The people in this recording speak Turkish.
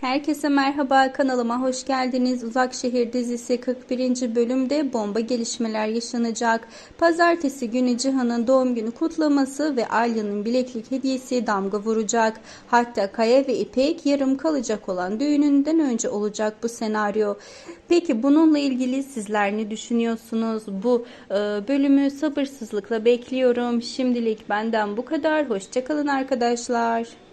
Herkese merhaba kanalıma hoş geldiniz. Uzak Şehir dizisi 41. bölümde bomba gelişmeler yaşanacak. Pazartesi günü Cihan'ın doğum günü kutlaması ve Alya'nın bileklik hediyesi damga vuracak. Hatta Kaya ve İpek yarım kalacak olan düğününden önce olacak bu senaryo. Peki bununla ilgili sizler ne düşünüyorsunuz? Bu e, bölümü sabırsızlıkla bekliyorum. Şimdilik benden bu kadar. Hoşçakalın arkadaşlar.